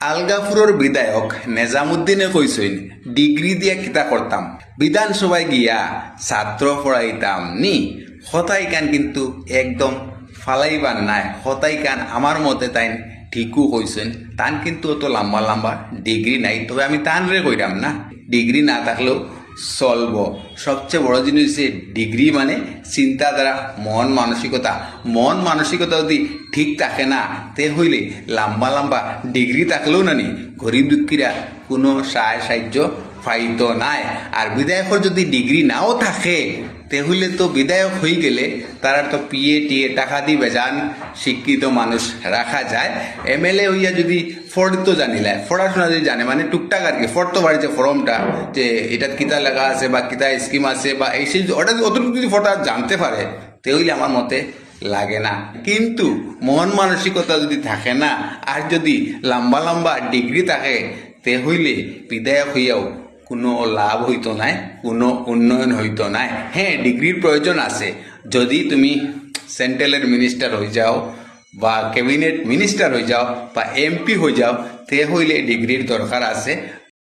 আলগাপুরের বিধায়ক নেজামুদ্দিনে কইসইন ডিগ্রি দিয়ে কিতা করতাম বিধানসভায় গিয়া ছাত্র পড়াইতাম নি। হতাই কান কিন্তু একদম ফালাইবার নাই। হতাই কান আমার মতে তাই ঠিকও কইসইন তান কিন্তু অত লম্বা লম্বা ডিগ্রি নাই। তবে আমি তানরে কইরাম না। ডিগ্রি না থাকলেও চলব সবচেয়ে বড় জিনিস যে ডিগ্রি মানে চিন্তাধারা, মন মানসিকতা। মন মানসিকতা যদি ঠিক থাকে না, তে হইলে লম্বা লম্বা ডিগ্রি থাকলেও নানি গরিব দুঃখীরা কোনো সাহায্য পাইতো নাই। আর বিধায়কের যদি ডিগ্রি নাও থাকে, তেহলে তো বিধায়ক হয়ে গেলে তারা তো পিএ টিএ টাকা দিয়ে বেজান শিক্ষিত মানুষ রাখা যায়। এম এল এ হইয়া যদি ফর্দ জানিলে পড়াশোনা যদি জানে মানে টুকটাক আর কি ফর্দ বাড়ি যে ফর্মটা যে এটা কিতা লেখা আছে বা কিতা স্কিম আছে বা এই সেই ওটা অতটুকু যদি ফটা জানতে পারে তেহলে আমার মতে লাগে না। কিন্তু মন মানসিকতা যদি থাকে না আর যদি লম্বা লম্বা ডিগ্রি থাকে তে হইলে বিধায়ক হইয়াও কোনো লাভ হইতো নাই, কোনো উন্নয়ন হইতো নাই। হ্যাঁ ডিগ্রির প্রয়োজন আছে। যদি তুমি সেন্ট্রালের মিনিস্টার হয়ে যাও বা ক্যাবিনেট মিনিস্টার হয়ে যাও বা এমপি হয়ে যাও, তে হইলে ডিগ্রির দরকার আছে।